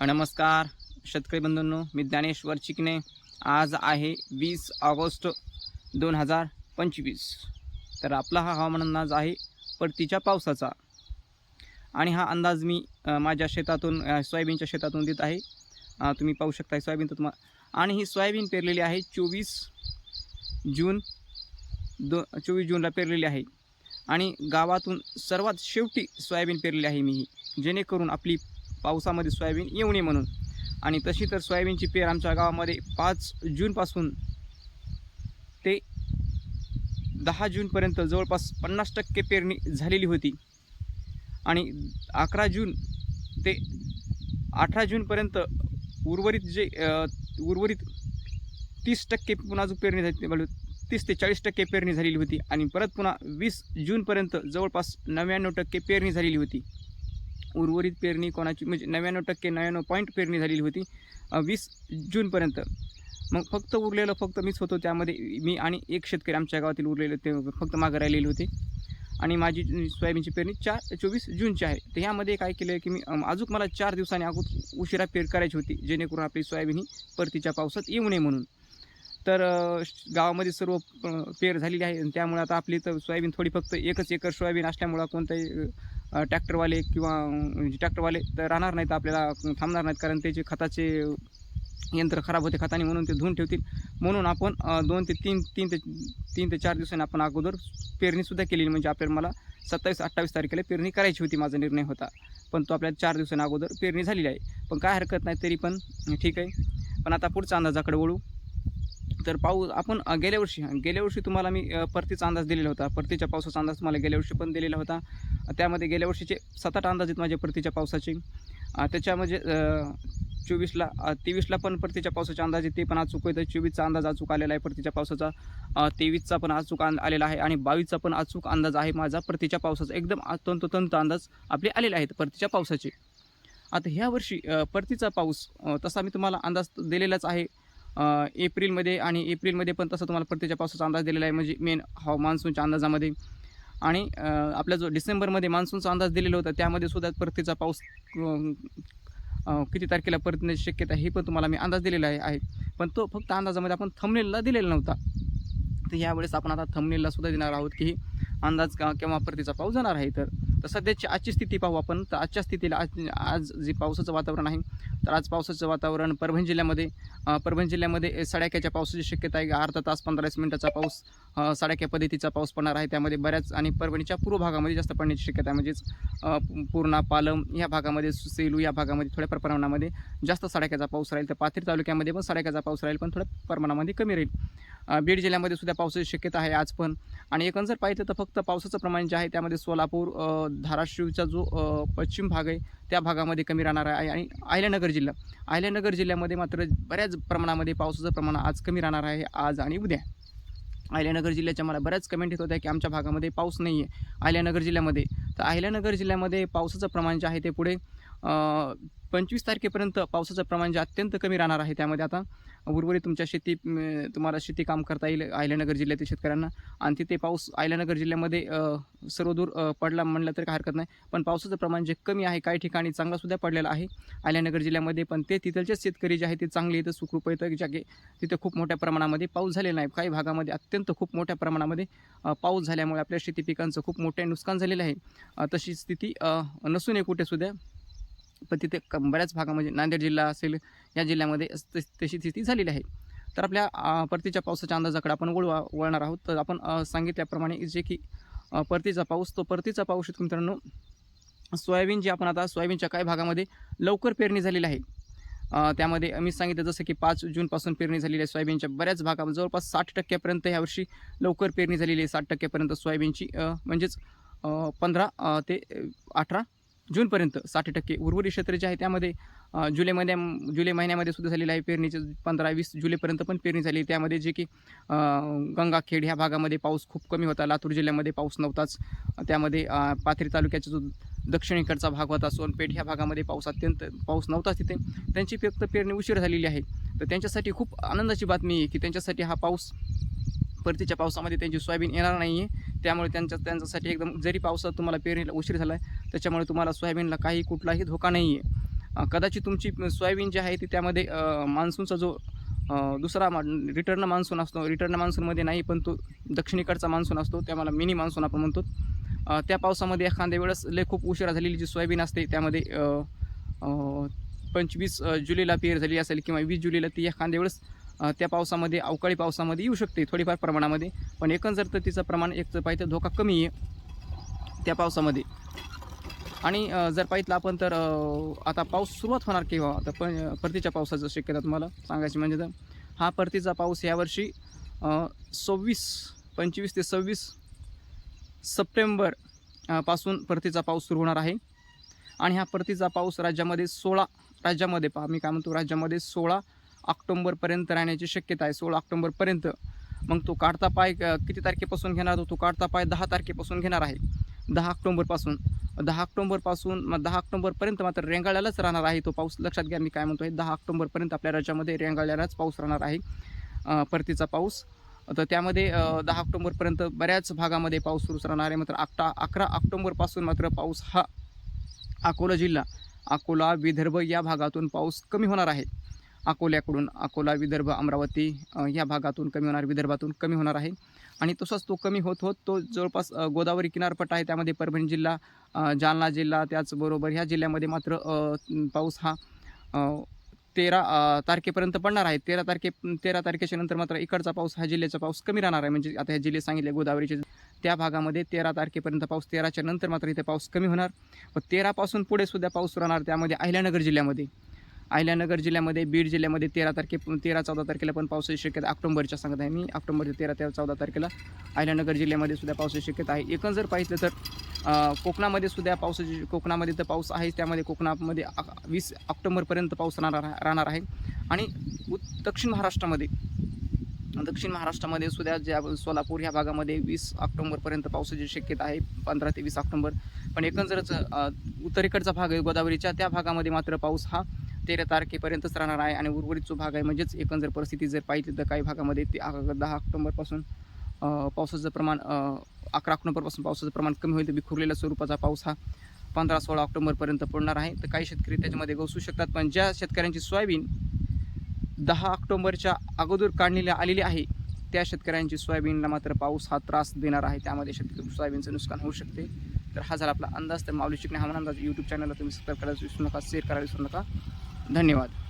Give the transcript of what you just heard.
नमस्कार शेतकरी बंधूंनो मी ज्ञानेश्वर चिकणे आज आहे वीस ऑगस्ट दोन हजार पंचवीस. तर आपला हा हवामान अंदाज आहे परतीच्या पावसाचा. आणि हा अंदाज मी माझ्या शेतातून सोयाबीनच्या शेतातून देत आहे. तुम्ही पाहू शकता सोयाबीन तर तुम्हाला आणि ही सोयाबीन पेरलेली आहे चोवीस जून दो चोवीस जूनला पेरलेली आहे. आणि गावातून सर्वात शेवटी सोयाबीन पेरलेली आहे मी. ही जेणेकरून आपली पावसामध्ये सोयाबीन येऊ नये म्हणून. आणि तशी तर सोयाबीनची पेर आमच्या गावामध्ये पाच जूनपासून ते दहा जूनपर्यंत जवळपास पन्नास टक्के पेरणी झालेली होती. आणि अकरा जून ते अठरा जूनपर्यंत उर्वरित जे उर्वरित तीस टक्के पुन्हा अजून पेरणी झाली म्हणजे तीस ते चाळीस टक्के पेरणी झालेली होती. आणि परत पुन्हा वीस जूनपर्यंत जवळपास नव्याण्णव टक्के पेरणी झालेली होती. उर्वरित पेरणी कोणाची म्हणजे नव्याण्णव टक्के नव्याण्णव पॉईंट पेरणी झालेली होती वीस जूनपर्यंत मग फक्त उरलेलं फक्त मीच होतो त्यामध्ये मी आणि एक शेतकरी आमच्या गावातील उरलेले ते फक्त मागं राहिलेले होते. आणि माझी सोयाबीनची पेरणी चार चोवीस जूनची आहे. तर ह्यामध्ये काय केलं आहे की मी अजून मला चार दिवसांनी अगोदर उशिरा पेर करायची होती जेणेकरून आपली सोयाबीन ही परतीच्या पावसात येऊ नये म्हणून. तर श- गावामध्ये सर्व पेर झालेली आहे आणि त्यामुळे आता आपली तर सोयाबीन थोडी फक्त एकच एकर सोयाबीन असल्यामुळं कोणताही ट्रॅक्टरवाले किंवा ट्रॅक्टरवाले तर राहणार नाहीत आपल्याला थांबणार नाहीत. कारण त्याचे खताचे यंत्र खराब होते खताने म्हणून ते धुवून ठेवतील. म्हणून आपण दोन ते तीन तीन ते तीन ते चार दिवसांनी आपण अगोदर पेरणीसुद्धा केलेली. म्हणजे आपल्याला मला सत्तावीस अठ्ठावीस तारखेला पेरणी करायची होती माझा निर्णय होता. पण तो आपल्याला चार दिवसांनी अगोदर पेरणी झालेली आहे. पण काय हरकत नाही तरी पण ठीक आहे. पण आता पुढच्या अंदाजाकडे वळू. तर पाऊस आपण गेल्या वर्षी गेल्या वर्षी तुम्हाला मी परतीचा अंदाज दिलेला होता. परतीच्या पावसाचा अंदाज तुम्हाला गेल्या वर्षी पण दिलेला होता. त्यामध्ये गेल्या वर्षीचे सात आठ अंदाज आहेत माझे परतीच्या पावसाचे. त्याच्यामध्ये चोवीसला तेवीसला पण परतीच्या पावसाचा अंदाज आहे ते पण अचूक होतं चोवीसचा अंदाज अचूक आलेला आहे परतीच्या पावसाचा. तेवीसचा पण अचूक आन आलेला आहे आणि बावीसचा पण अचूक अंदाज आहे माझा परतीच्या पावसाचा. एकदम तंतोतंत अंदाज आपले आलेले आहेत परतीच्या पावसाचे. आता ह्या वर्षी परतीचा पाऊस तसा मी तुम्हाला अंदाज दिलेलाच आहे. एप्रिलमध्ये आणि एप्रिलमध्ये पण तसं तुम्हाला परतीच्या पावसाचा अंदाज दिलेला आहे. म्हणजे मेन हा मान्सूनच्या अंदाजामध्ये. आणि आपला जो डिसेंबरमध्ये मान्सूनचा अंदाज दिलेला होता त्यामध्ये सुद्धा परतीचा पाऊस किती तारखेला परतण्याची शक्यता हे पण तुम्हाला मी अंदाज दिलेला आहे. पण तो फक्त अंदाजामध्ये आपण थमनेलला दिलेला नव्हता. तर यावेळेस आपण आता थमनेलला सुद्धा देणार आहोत की अंदाज का केव्हा परतीचा पाऊस जाणार आहे तर. तर सध्याची आजची स्थिती पाहू आपण. तर आजच्या स्थितीला आज आज जे पावसाचं वातावरण आहे तर आज पावसाचं वातावरण परभणी जिल्ह्यामध्ये परभणी जिल्ह्यामध्ये सडाक्याच्या पावसाची शक्यता आहे. अर्धा तास पंधरा मिनिटाचा पाऊस साड्याक्या सडाक्या पद्धतीचा पाऊस पडणार आहे. त्यामध्ये बऱ्याच आणि परभणीच्या पूर्व भागामध्ये जास्त पडण्याची शक्यता आहे. म्हणजेच पूर्णा पालम या भागामध्ये सेलू या भागामध्ये थोड्या प्रमाणामध्ये जास्त सडाक्याचा पाऊस राहील. तर पाथरी तालुक्यामध्ये पण सडाक्याचा पाऊस राहील पण थोड्या प्रमाणामध्ये कमी राहील. बीड जिल्ह्यामध्ये सुद्धा पावसाची शक्यता आहे आज पण. आणि एकंदर जर पाहिलं तर फक्त पावसाचं प्रमाण जे आहे त्यामध्ये सोलापूर धाराशिवचा जो पश्चिम भाग आहे त्या भागामध्ये कमी राहणार आहे. आणि अहिल्यानगर जिल्हा अहिल्यानगर जिल्ह्यामध्ये मात्र बऱ्याच प्रमाणामध्ये पावसाचं प्रमाण आज कमी राहणार आहे आज आणि उद्या. अहिल्यानगर जिल्ह्याच्या मला बऱ्याच कमेंट येत होत्या की आमच्या भागामध्ये पाऊस नाही आहे अहिल्यानगर जिल्ह्यामध्ये तर अहिल्यानगर जिल्ह्यामध्ये पावसाचं प्रमाण जे आहे ते पुढे पंचवीस तारखेपर्यंत पावसाचं प्रमाण जे अत्यंत कमी राहणार आहे त्यामध्ये आता उर्वरित तुमच्या शेती तुम्हाला शेती काम करता येईल अहिल्यानगर जिल्ह्यातील शेतकऱ्यांना. आणि तिथे पाऊस अहिल्यानगर जिल्ह्यामध्ये सर्वदूर पडला म्हणलं तरी काही हरकत नाही. पण पावसाचं प्रमाण जे कमी आहे काही ठिकाणी चांगलासुद्धा पडलेलं आहे अहिल्यानगर जिल्ह्यामध्ये. पण ते तिथलचे शेतकरी जे आहे ते चांगले इथं सुखरूप येतं जागे तिथे खूप मोठ्या प्रमाणामध्ये पाऊस झालेला आहे काही भागामध्ये अत्यंत खूप मोठ्या प्रमाणामध्ये पाऊस झाल्यामुळे आपल्या शेती पिकांचं खूप मोठे नुकसान झालेलं आहे. तशी स्थिती अ, नसून कुठे सुद्धा पण तिथे क बऱ्याच भागामध्ये नांदेड जिल्हा असेल या जिल्ह्यामध्ये तशी स्थिती झालेली आहे. तर आपल्या परतीच्या पावसाच्या अंदाजाकडे आपण वळवा वळणार आहोत. तर आपण सांगितल्याप्रमाणे जे की परतीचा पाऊस तो परतीचा पाऊस येतो मित्रांनो. सोयाबीन जी आपण आता सोयाबीनच्या काही भागामध्ये लवकर पेरणी झालेली आहे. त्यामध्ये मी सांगितलं जसं की पाच जूनपासून पेरणी झालेली आहे सोयाबीनच्या बऱ्याच भागामध्ये जवळपास साठ टक्क्यापर्यंत यावर्षी लवकर पेरणी झालेली आहे. साठ टक्क्यापर्यंत सोयाबीनची म्हणजेच पंधरा ते अठरा जूनपर्यंत साठ टक्के उर्वरित क्षेत्र जे आहे त्यामध्ये जुलै महिन्या जुलै महिन्यामध्ये सुद्धा झालेलं आहे पेरणीचे पंधरा वीस जुलैपर्यंत पण पेरणी झाली त्यामध्ये जे की गंगाखेड ह्या भागामध्ये पाऊस खूप कमी होता. लातूर जिल्ह्यामध्ये पाऊस नव्हताच. त्यामध्ये पाथरी तालुक्याचा जो दक्षिणेकडचा भाग होता सोनपेठ ह्या भागामध्ये पाऊस अत्यंत पाऊस नव्हताच तिथे. त्यांची फक्त पेरणी उशीर झालेली आहे. तर त्यांच्यासाठी खूप आनंदाची बातमी आहे की त्यांच्यासाठी हा पाऊस परतीच्या पावसामध्ये त्यांची सोयाबीन येणार नाही आहे त्यामुळे त्यांच्या त्यांच्यासाठी एकदम जरी पावसात तुम्हाला पेरणीला उशीर झाला आहे त्याच्यामुळे तुम्हाला सोयाबीनला काही कुठलाही धोका नाही आहे कदाचित तुमची सोयाबीन जी आहे ती त्यामध्ये मान्सूनचा जो दुसरा मा रिटर्न मान्सून असतो. रिटर्न मान्सूनमध्ये नाही पण तो दक्षिणेकडचा मान्सून असतो. त्याला मिनी मान्सून आपण म्हणतो. त्या पावसामध्ये एखाद्या वेळेस लय खूप उशिरा झालेली जी सोयाबीन असते त्यामध्ये पंचवीस जुलैला पेर झाली असेल किंवा वीस जुलैला ती एखाद्या वेळेस त्या पावसामध्ये अवकाळी पावसामध्ये येऊ शकते थोडीफार प्रमाणामध्ये. पण एकंदर तर तिचं प्रमाण एक पाहिजे धोका कमी आहे त्या पावसामध्ये. आणि जर पाहितलं आपण तर आता पाऊस सुरुवात होणार केव्हा तर पण परतीच्या पावसाचं शक्यता तुम्हाला सांगायची म्हणजे तर हा परतीचा पाऊस यावर्षी सव्वीस पंचवीस ते सव्वीस सप्टेंबरपासून परतीचा पाऊस सुरू होणार आहे. आणि हा परतीचा पाऊस राज्यामध्ये सोळा राज्यामध्ये पहा मी काय म्हणतो राज्यामध्ये सोळा ऑक्टोंबरपर्यंत राहण्याची शक्यता आहे सोळा ऑक्टोंबरपर्यंत. मग तो काढता पाय किती तारखेपासून घेणार? तो तो काढता पाय दहा तारखेपासून घेणार आहे. दहा ऑक्टोंबरपासून. दहा ऑक्टोंबरपासून मग दहा ऑक्टोंबरपर्यंत मात्र रेंगाळ्यालाच राहणार आहे तो पाऊस. लक्षात घ्या मी काय म्हणतो आहे दहा ऑक्टोंबरपर्यंत आपल्या राज्यामध्ये रेंगाळ्यालाच पाऊस राहणार आहे. परतीचा पाऊस. तर त्यामध्ये दहा ऑक्टोंबरपर्यंत बऱ्याच भागामध्ये पाऊस सुरूच राहणार आहे. मात्र अकरा अकरा ऑक्टोंबरपासून मात्र पाऊस हा अकोला जिल्हा अकोला विदर्भ या भागातून पाऊस कमी होणार आहे. अकोल्याकडून अकोला विदर्भ अमरावती या भागातून कमी होणार विदर्भातून कमी होणार आहे. आणि तसंच तो कमी होत होत तो जवळपास गोदावरी किनारपट्टा आहे. त्यामध्ये परभणी जिल्हा जालना जिल्हा त्याचबरोबर ह्या जिल्ह्यामध्ये मात्र पाऊस हा तेरा तारखेपर्यंत पडणार आहे. तेरा तारखे तेरा तारखेच्या नंतर मात्र इकडचा पाऊस हा जिल्ह्याचा पाऊस कमी राहणार आहे. म्हणजे आता हे जिल्हे सांगितले गोदावरीचे त्या भागामध्ये तेरा तारखेपर्यंत पाऊस तेराच्या नंतर मात्र इथे पाऊस कमी होणार. व तेरापासून पुढे सुद्धा पाऊस राहणार त्यामध्ये अहिल्यानगर जिल्ह्यामध्ये. अहिल्यानगर जिल्ह्यामध्ये बीड जिल्ह्यामध्ये तेरा तारखे तेरा चौदा तारखेला पण पावसाची शक्यता ऑक्टोबरच्या सांगत आहे. मी ऑक्टोबरच्या तेरा तेरा चौदा तारखेला अहिल्यानगर जिल्ह्यामध्ये सुद्धा पावसाची शक्यता आहे. एकूण जर पाहिलं तर कोकणामध्ये सुद्धा पावसाची कोकणामध्ये तर पाऊस आहे त्यामध्ये कोकणामध्ये वीस ऑक्टोबरपर्यंत पाऊस राहणार राहणार आहे. आणि दक्षिण महाराष्ट्रामध्ये दक्षिण महाराष्ट्रामध्ये सुद्धा ज्या सोलापूर ह्या भागामध्ये वीस ऑक्टोंबरपर्यंत पावसाची शक्यता आहे. पंधरा ते वीस ऑक्टोंबर. पण एकंदरच उत्तरेकडचा भाग आहे गोदावरीच्या. त्या भागामध्ये मात्र पाऊस हा तेरा तारखेपर्यंतच राहणार आहे आणि उर्वरित जो भाग आहे म्हणजेच एकंदर परिस्थिती जर पाहिली तर काही भागामध्ये ते दहा ऑक्टोंबरपासून पावसाचं प्रमाण अकरा ऑक्टोंबरपासून पावसाचं प्रमाण कमी होईल. तर विखुरलेल्या स्वरूपाचा पाऊस हा पंधरा सोळा ऑक्टोबरपर्यंत पडणार आहे. तर काही शेतकरी त्याच्यामध्ये गवसू शकतात पण ज्या शेतकऱ्यांची सोयाबीन दहा ऑक्टोंबरच्या अगोदर काढलेली आलेली आहे त्या शेतकऱ्यांची सोयाबीनला मात्र पाऊस हा त्रास देणार आहे. त्यामध्ये शेतकरी सोयाबीनचं नुकसान होऊ शकते. तर हा झाला आपला अंदाज. तर माऊली शिकणे हा अंदाज. यूट्यूब चॅनलला तुम्ही सबस्क्राईब करायला विसरू नका शेअर करायला विसरू नका. धन्यवाद.